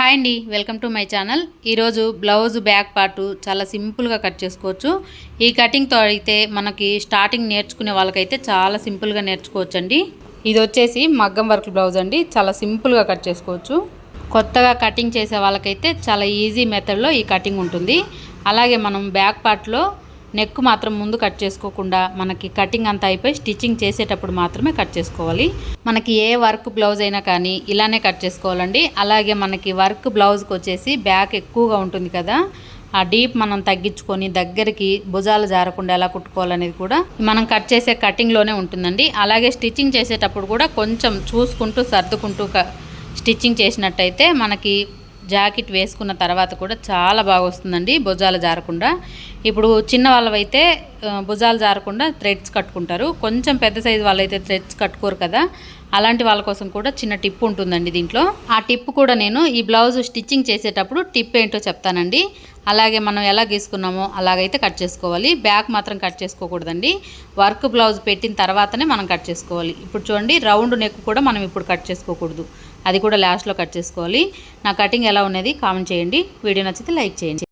Hi అండి welcome to my channel. ఈరోజు blouse back part చాలా సింపుల్గా కట్ చేసుకోవచ్చు. ఈ కటింగ్తో అయితే మనకి స్టార్టింగ్ నేర్చుకునే వాళ్ళకైతే చాలా సింపుల్గా నేర్చుకోవచ్చు అండి ఇది వచ్చేసి మగ్గం వర్క్ బ్లౌజ్ అండి చాలా సింపుల్గా కట్ చేసుకోవచ్చు. కొత్తగా కటింగ్ చేసే వాళ్ళకైతే చాలా ఈజీ మెథడ్లో ఈ కటింగ్ ఉంటుంది. అలాగే మనం బ్యాక్ పార్ట్లో నెక్ మాత్రం ముందు కట్ చేసుకోకుండా మనకి కటింగ్ అంతా అయిపోయి స్టిచ్చింగ్ చేసేటప్పుడు మాత్రమే కట్ చేసుకోవాలి. మనకి ఏ వర్క్ బ్లౌజ్ అయినా కానీ ఇలానే కట్ చేసుకోవాలండి. అలాగే మనకి వర్క్ బ్లౌజ్కి వచ్చేసి బ్యాక్ ఎక్కువగా ఉంటుంది కదా. ఆ డీప్ మనం తగ్గించుకొని దగ్గరికి భుజాలు జారకుండా ఎలా కుట్టుకోవాలనేది కూడా మనం కట్ చేసే కటింగ్లోనే ఉంటుందండి. అలాగే స్టిచ్చింగ్ చేసేటప్పుడు కూడా కొంచెం చూసుకుంటూ సర్దుకుంటూ స్టిచ్చింగ్ చేసినట్టయితే మనకి జాకెట్ వేసుకున్న తర్వాత కూడా చాలా బాగా వస్తుందండి భుజాలు జారకుండా. ఇప్పుడు చిన్న వాళ్ళవైతే భుజాలు జారకుండా థ్రెడ్స్ కట్టుకుంటారు. కొంచెం పెద్ద సైజు వాళ్ళైతే థ్రెడ్స్ కట్టుకోరు కదా. అలాంటి వాళ్ళ కోసం కూడా చిన్న టిప్ ఉంటుందండి దీంట్లో. ఆ టిప్ కూడా నేను ఈ బ్లౌజ్ స్టిచ్చింగ్ చేసేటప్పుడు టిప్ ఏంటో చెప్తానండి. అలాగే మనం ఎలా గీసుకున్నామో అలాగైతే కట్ చేసుకోవాలి. బ్యాక్ మాత్రం కట్ చేసుకోకూడదండి. వర్క్ బ్లౌజ్ పెట్టిన తర్వాతనే మనం కట్ చేసుకోవాలి. ఇప్పుడు చూడండి రౌండ్ నెక్ కూడా మనం ఇప్పుడు కట్ చేసుకోకూడదు. అది కూడా లాస్ట్లో కట్ చేసుకోవాలి. నా కటింగ్ ఎలా ఉన్నది కామెంట్ చేయండి. వీడియో నచ్చితే లైక్ చేయండి.